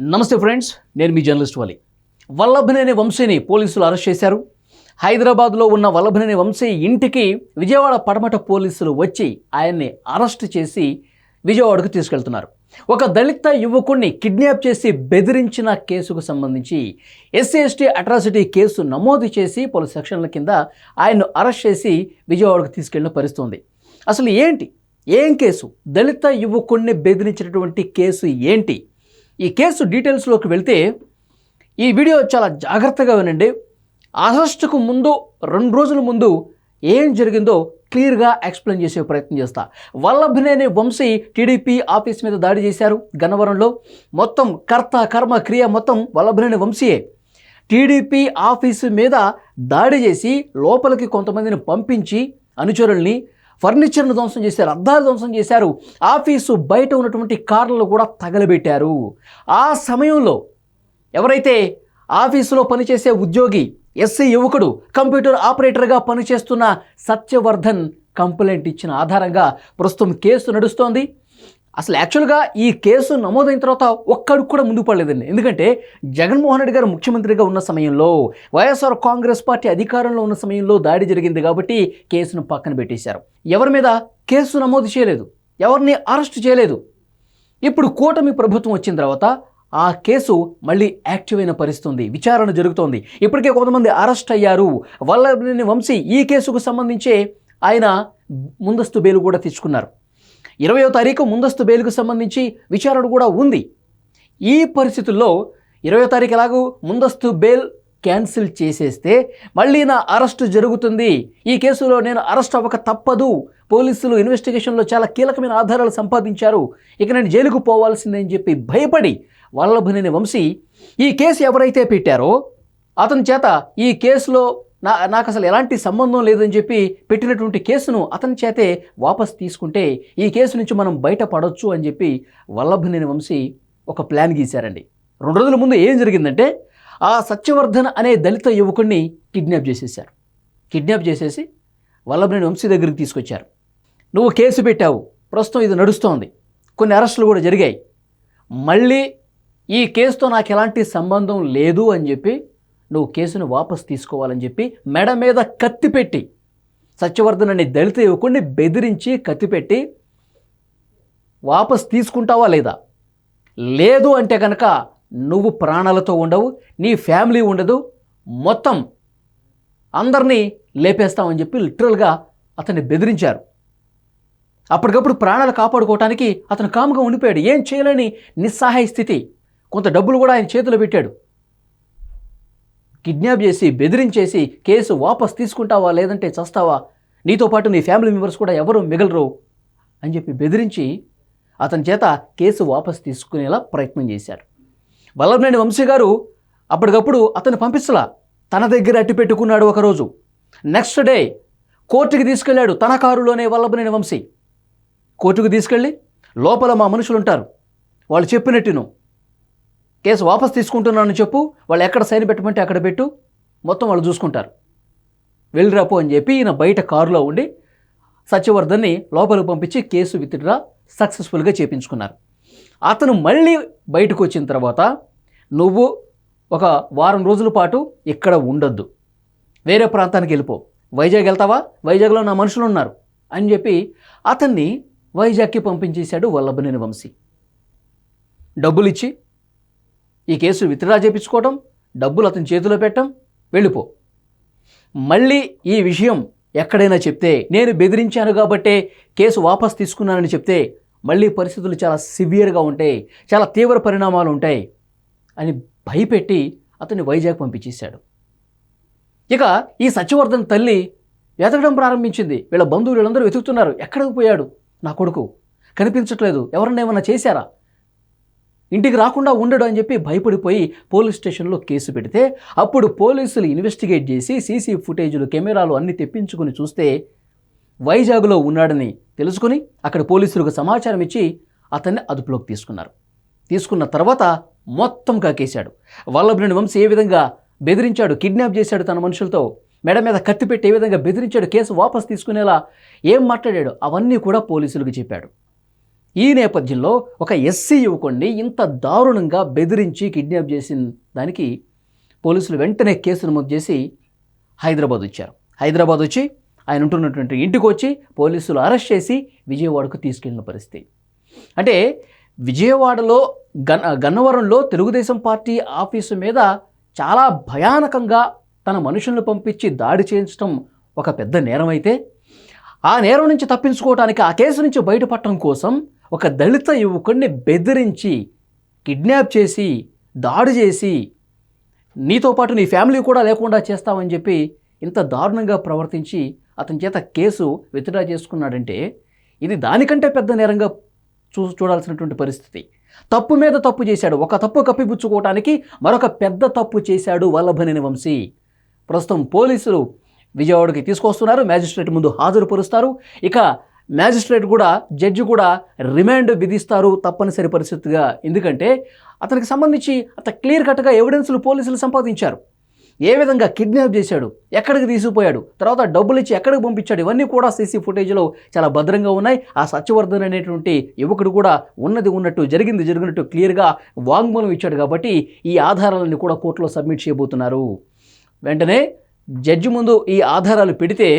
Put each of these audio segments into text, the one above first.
నమస్తే ఫ్రెండ్స్ నేను మీ జర్నలిస్ట్ వాలి. వల్లభనేని వంశీని పోలీసులు అరెస్ట్ చేశారు. హైదరాబాద్లో ఉన్న వల్లభనేని వంశీ ఇంటికి విజయవాడ పడమట పోలీసులు వచ్చి ఆయన్ని అరెస్ట్ చేసి విజయవాడకు తీసుకెళ్తున్నారు. ఒక దళిత యువకుణ్ణి కిడ్నాప్ చేసి బెదిరించిన కేసుకు సంబంధించి ఎస్సీ ఎస్టీ అట్రాసిటీ కేసు నమోదు చేసి పలు సెక్షన్ల కింద ఆయన్ను అరెస్ట్ చేసి విజయవాడకు తీసుకెళ్ళిన పరిస్థితుంది. అసలు ఏంటి? ఏం కేసు? దళిత యువకుణ్ణి బెదిరించినటువంటి కేసు ఏంటి? ఈ కేసు డీటెయిల్స్లోకి వెళ్తే ఈ వీడియో చాలా జాగ్రత్తగా వినండి. అరెస్టుకు ముందు రెండు రోజుల ముందు ఏం జరిగిందో క్లియర్గా ఎక్స్ప్లెయిన్ చేసే ప్రయత్నం చేస్తా. వల్లభనేని వంశీ టీడీపీ ఆఫీస్ మీద దాడి చేశారు గన్నవరంలో. మొత్తం కర్త కర్మ క్రియ మొత్తం వల్లభనేని వంశీయే. టీడీపీ ఆఫీసు మీద దాడి చేసి లోపలికి కొంతమందిని పంపించి అనుచరుల్ని ఫర్నిచర్ను ధ్వంసం చేశారు అద్దాలు ధ్వంసం చేశారు ఆఫీసు బయట ఉన్నటువంటి కార్లను కూడా తగలబెట్టారు. ఆ సమయంలో ఎవరైతే ఆఫీసులో పనిచేసే ఉద్యోగి ఎస్సీ యువకుడు కంప్యూటర్ ఆపరేటర్గా పనిచేస్తున్న సత్యవర్ధన్ కంప్లైంట్ ఇచ్చిన ఆధారంగా ప్రస్తుతం కేసు నడుస్తోంది. అసలు యాక్చువల్గా ఈ కేసు నమోదైన తర్వాత ఒక్కడికి కూడా ముందుకు పడలేదండి ఎందుకంటే జగన్మోహన్ రెడ్డి గారు ముఖ్యమంత్రిగా ఉన్న సమయంలో వైఎస్ఆర్ కాంగ్రెస్ పార్టీ అధికారంలో ఉన్న సమయంలో దాడి జరిగింది కాబట్టి కేసును పక్కన పెట్టేశారు. ఎవరి మీద? కేసు నమోదు చేయలేదు. ఎవరిని అరెస్ట్ చేయలేదు. ఇప్పుడు కూటమి ప్రభుత్వం వచ్చిన తర్వాత ఆ కేసు మళ్ళీ యాక్టివ్ అయిన పరిస్థితి ఉంది విచారణ జరుగుతోంది. ఇప్పటికే కొంతమంది అరెస్ట్ అయ్యారు. వల్లభనేని వంశీ ఈ కేసుకు సంబంధించే ఆయన ముందస్తు బెయిల్ కూడా తెచ్చుకున్నారు. ఇరవయో తారీఖు ముందస్తు బెయిల్కు సంబంధించి విచారణ కూడా ఉంది. ఈ పరిస్థితుల్లో ఇరవయో తారీఖు ఎలాగూ ముందస్తు బెయిల్ క్యాన్సిల్ చేసేస్తే మళ్ళీ నా అరెస్టు జరుగుతుంది. ఈ కేసులో నేను అరెస్ట్ అవ్వక తప్పదు. పోలీసులు ఇన్వెస్టిగేషన్లో చాలా కీలకమైన ఆధారాలు సంపాదించారు. ఇక నేను జైలుకు పోవాల్సిందని చెప్పి భయపడి వల్లభనేని వంశీ ఈ కేసు ఎవరైతే పెట్టారో అతని చేత ఈ కేసులో నా నాకు అసలు ఎలాంటి సంబంధం లేదని చెప్పి పెట్టినటువంటి కేసును అతని చేతే వాపస్ తీసుకుంటే ఈ కేసు నుంచి మనం బయటపడవచ్చు అని చెప్పి వల్లభనేని వంశీ ఒక ప్లాన్ గీశారండి. రెండు రోజుల ముందు ఏం జరిగిందంటే ఆ సత్యవర్ధన్ అనే దళిత యువకుడిని కిడ్నాప్ చేసేసారు కిడ్నాప్ చేసేసి వల్లభనేని వంశీ దగ్గరికి తీసుకొచ్చారు. నువ్వు కేసు పెట్టావు ప్రస్తుతం ఇది నడుస్తోంది. కొన్ని అరెస్టులు కూడా జరిగాయి. మళ్ళీ ఈ కేసుతో నాకు ఎలాంటి సంబంధం లేదు అని చెప్పి నువ్వు కేసును వాపస్ తీసుకోవాలని చెప్పి మెడ మీద కత్తి పెట్టి సత్యవర్ధన్ అనే దళిత యువకుడిని బెదిరించి కత్తి పెట్టి వాపస్ తీసుకుంటావా లేదా? లేదు అంటే కనుక నువ్వు ప్రాణాలతో ఉండవు నీ ఫ్యామిలీ ఉండదు మొత్తం అందరినీ లేపేస్తామని చెప్పి లిటరల్గా అతన్ని బెదిరించారు. అప్పటికప్పుడు ప్రాణాలు కాపాడుకోవటానికి అతను కాముగా ఉండిపోయాడు. ఏం చేయలేని నిస్సహాయ స్థితి. కొంత డబ్బులు కూడా ఆయన చేతిలో పెట్టాడు. కిడ్నాప్ చేసి బెదిరించేసి కేసు వాపస్ తీసుకుంటావా లేదంటే చస్తావా? నీతో పాటు నీ ఫ్యామిలీ మెంబర్స్ కూడా ఎవరు మిగలరు అని చెప్పి బెదిరించి అతని చేత కేసు వాపస్ తీసుకునేలా ప్రయత్నం చేశాడు. వల్లభనేని వంశీ గారు అప్పటికప్పుడు అతను పంపించలా తన దగ్గర అట్టి పెట్టుకున్నాడు ఒకరోజు. నెక్స్ట్ డే కోర్టుకి తీసుకెళ్ళాడు తన కారులోనే వల్లభనేని వంశీ. కోర్టుకు తీసుకెళ్ళి లోపల మా మనుషులు ఉంటారు వాళ్ళు చెప్పినట్టును కేసు వాపస్ తీసుకుంటున్నానని చెప్పు వాళ్ళు ఎక్కడ సైన్ పెట్టమంటే అక్కడ పెట్టు మొత్తం వాళ్ళు చూసుకుంటారు. వెళ్ళిరాపో అని చెప్పి ఈయన బయట కారులో ఉండి సత్యవర్ధన్ని లోపలికి పంపించి కేసు విత్డ్రా సక్సెస్ఫుల్గా చేపించుకున్నారు. అతను మళ్ళీ బయటకు వచ్చిన తర్వాత నువ్వు ఒక వారం రోజుల పాటు ఇక్కడ ఉండొద్దు. వేరే ప్రాంతానికి వెళ్ళిపో. వైజాగ్ వెళ్తావా? వైజాగ్లో నా మనుషులు ఉన్నారు అని చెప్పి అతన్ని వైజాగ్కి పంపించేశాడు వల్లభనేని వంశీ. డబ్బులు ఇచ్చి ఈ కేసు విత్డ్రా చేయించుకోవటం డబ్బులు అతని చేతిలో పెట్టడం వెళ్ళిపో. మళ్ళీ ఈ విషయం ఎక్కడైనా చెప్తే నేను బెదిరించాను కాబట్టే కేసు వాపస్ తీసుకున్నానని చెప్తే మళ్ళీ పరిస్థితులు చాలా సివియర్గా ఉంటాయి చాలా తీవ్ర పరిణామాలు ఉంటాయి అని భయపెట్టి అతన్ని వైజాగ్ పంపించేశాడు. ఇక ఈ సత్యవర్ధన్ తల్లి వెతకడం ప్రారంభించింది. వీళ్ళ బంధువులు వీళ్ళందరూ వెతుకుతున్నారు. ఎక్కడికి పోయాడు? నా కొడుకు. కనిపించట్లేదు. ఎవరన్నా ఏమన్నా చేశారా? ఇంటికి రాకుండా ఉండడు అని చెప్పి భయపడిపోయి పోలీస్ స్టేషన్లో కేసు పెడితే అప్పుడు పోలీసులు ఇన్వెస్టిగేట్ చేసి సీసీ ఫుటేజీలు కెమెరాలు అన్నీ తెప్పించుకుని చూస్తే వైజాగ్లో ఉన్నాడని తెలుసుకుని అక్కడ పోలీసులకు సమాచారం ఇచ్చి అతన్ని అదుపులోకి తీసుకున్నారు. తీసుకున్న తర్వాత మొత్తం కాకేశాడు. వల్లభ్రుని వంశీ ఏ విధంగా బెదిరించాడు కిడ్నాప్ చేశాడు తన మనుషులతో మెడ మీద కత్తి పెట్టి ఏ విధంగా బెదిరించాడు కేసు వాపస్ తీసుకునేలా ఏం మాట్లాడాడు అవన్నీ కూడా పోలీసులకు చెప్పాడు. ఈ నేపథ్యంలో ఒక ఎస్సీ యువకుడిని ఇంత దారుణంగా బెదిరించి కిడ్నాప్ చేసిన దానికి పోలీసులు వెంటనే కేసు నమోదు చేసి హైదరాబాద్ వచ్చారు. హైదరాబాద్ వచ్చి ఆయన ఉంటున్నటువంటి ఇంటికి వచ్చి పోలీసులు అరెస్ట్ చేసి విజయవాడకు తీసుకెళ్ళిన పరిస్థితి. అంటే విజయవాడలో గన్ గన్నవరంలో తెలుగుదేశం పార్టీ ఆఫీసు మీద చాలా భయానకంగా తన మనుషులను పంపించి దాడి చేయించడం ఒక పెద్ద నేరం అయితే ఆ నేరం నుంచి తప్పించుకోవడానికి ఆ కేసు నుంచి బయటపడటం కోసం ఒక దళిత యువకుడిని బెదిరించి కిడ్నాప్ చేసి దాడి చేసి నీతో పాటు నీ ఫ్యామిలీ కూడా లేకుండా చేస్తామని చెప్పి ఇంత దారుణంగా ప్రవర్తించి అతని చేత కేసు విత్డ్రా చేసుకున్నాడంటే ఇది దానికంటే పెద్ద నేరంగా చూ చూడాల్సినటువంటి పరిస్థితి. తప్పు మీద తప్పు చేశాడు. ఒక తప్పు కప్పిపుచ్చుకోవటానికి మరొక పెద్ద తప్పు చేశాడు వల్లభనేని వంశీ. ప్రస్తుతం పోలీసులు విజయవాడకి తీసుకొస్తున్నారు. మ్యాజిస్ట్రేట్ ముందు హాజరుపరుస్తారు. ఇక మ్యాజిస్ట్రేట్ కూడా జడ్జి కూడా రిమాండ్ విధిస్తారు తప్పనిసరి పరిస్థితిగా. ఎందుకంటే అతనికి సంబంధించి అత క్లియర్ కట్గా ఎవిడెన్స్లు పోలీసులు సంపాదించారు. ఏ విధంగా కిడ్నాప్ చేశాడు ఎక్కడికి తీసుకుపోయాడు తర్వాత డబ్బులు ఇచ్చి ఎక్కడికి పంపించాడు ఇవన్నీ కూడా సీసీ ఫుటేజ్లో చాలా భద్రంగా ఉన్నాయి. ఆ సత్యవర్ధన్ అనేటువంటి యువకుడు కూడా ఉన్నది ఉన్నట్టు జరిగింది జరిగినట్టు క్లియర్గా వాంగ్మూలం ఇచ్చాడు కాబట్టి ఈ ఆధారాలన్నీ కూడా కోర్టులో సబ్మిట్ చేయబోతున్నారు. వెంటనే జడ్జి ముందు ఈ ఆధారాలు పెడితే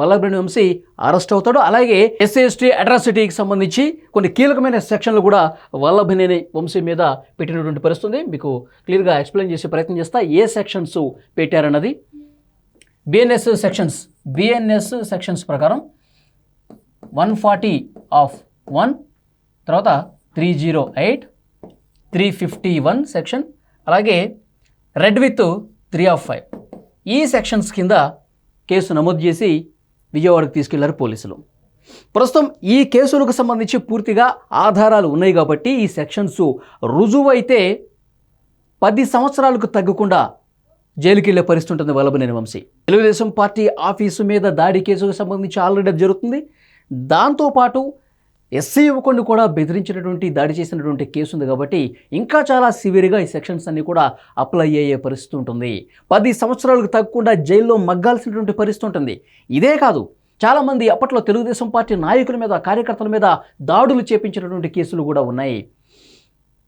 వల్లభ్రేణి వంశీ అరెస్ట్ అవుతాడు. అలాగే ఎస్సీ ఎస్టీ అట్రాసిటీకి సంబంధించి కొన్ని కీలకమైన సెక్షన్లు కూడా వల్లభనేని వంశీ మీద పెట్టినటువంటి పరిస్థితుంది. మీకు క్లియర్గా ఎక్స్ప్లెయిన్ చేసే ప్రయత్నం చేస్తా. ఏ sections పెట్టారన్నది? BNS sections. BNS sections ప్రకారం వన్ ఫార్టీ ఆఫ్ వన్ తర్వాత three zero eight three fifty one section అలాగే read with three of five. ఈ సెక్షన్స్ కింద కేసు నమోదు చేసి విజయవాడకు తీసుకెళ్ళారు పోలీసులు. ప్రస్తుతం ఈ కేసులకు సంబంధించి పూర్తిగా ఆధారాలు ఉన్నాయి కాబట్టి ఈ సెక్షన్స్ రుజువైతే పది సంవత్సరాలకు తగ్గకుండా జైలుకి వెళ్ళే పరిస్థితి ఉంటుంది వల్లభనేని వంశీ తెలుగుదేశం పార్టీ ఆఫీసు మీద దాడి కేసుకు సంబంధించి ఆల్రెడీ జరుగుతుంది. దాంతోపాటు ఎస్సీ యువకుడిని కూడా బెదిరించినటువంటి దాడి చేసినటువంటి కేసు ఉంది కాబట్టి ఇంకా చాలా సివియర్గా ఈ సెక్షన్స్ అన్నీ కూడా అప్లై అయ్యే పరిస్థితి ఉంటుంది. పది సంవత్సరాలకు తగ్గకుండా జైల్లో మగ్గాల్సినటువంటి పరిస్థితి ఉంటుంది. ఇదే కాదు చాలామంది అప్పట్లో తెలుగుదేశం పార్టీ నాయకుల మీద కార్యకర్తల మీద దాడులు చేపించినటువంటి కేసులు కూడా ఉన్నాయి.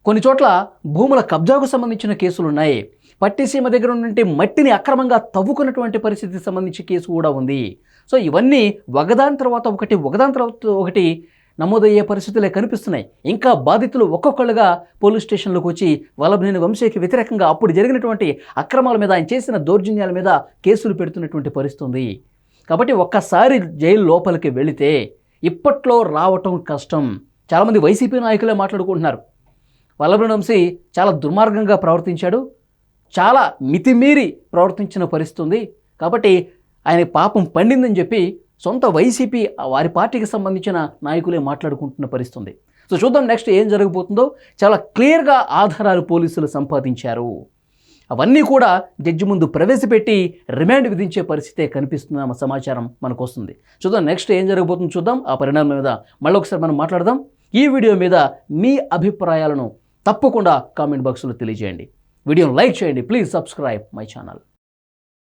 కొన్ని చోట్ల భూముల కబ్జాకు సంబంధించిన కేసులు ఉన్నాయి. పట్టిసీమ దగ్గర ఉన్నటువంటి మట్టిని అక్రమంగా తవ్వుకున్నటువంటి పరిస్థితికి సంబంధించి కేసు కూడా ఉంది. సో ఇవన్నీ ఒకదాని తర్వాత ఒకటి ఒకదాని తర్వాత ఒకటి నమోదయ్యే పరిస్థితులే కనిపిస్తున్నాయి. ఇంకా బాధితులు ఒక్కొక్కళ్ళుగా పోలీస్ స్టేషన్లోకి వచ్చి వల్లభనేని వంశీకి వ్యతిరేకంగా అప్పుడు జరిగినటువంటి అక్రమాల మీద ఆయన చేసిన దౌర్జన్యాల మీద కేసులు పెడుతున్నటువంటి పరిస్థితుంది కాబట్టి ఒక్కసారి జైలు లోపలికి వెళితే ఇప్పట్లో రావటం కష్టం. చాలామంది వైసీపీ నాయకులే మాట్లాడుకుంటున్నారు. వల్లభనేని వంశీ చాలా దుర్మార్గంగా ప్రవర్తించాడు. చాలా మితిమీరి ప్రవర్తించిన పరిస్థితుంది కాబట్టి ఆయన పాపం పండిందని చెప్పి సొంత వైసీపీ వారి పార్టీకి సంబంధించిన నాయకులే మాట్లాడుకుంటున్న పరిస్థితి ఉంది సో చూద్దాం నెక్స్ట్ ఏం జరగబోతుందో. చాలా క్లియర్గా ఆధారాలు పోలీసులు సంపాదించారు. అవన్నీ కూడా జడ్జి ముందు ప్రవేశపెట్టి రిమాండ్ విధించే పరిస్థితే కనిపిస్తున్న సమాచారం మనకు వస్తుంది చూద్దాం నెక్స్ట్ ఏం జరగబోతుందో చూద్దాం. ఆ పరిణామం మీద మళ్ళీ ఒకసారి మనం మాట్లాడదాం. ఈ వీడియో మీద మీ అభిప్రాయాలను తప్పకుండా కామెంట్ బాక్స్లో తెలియజేయండి. వీడియోను లైక్ చేయండి. Please subscribe my channel.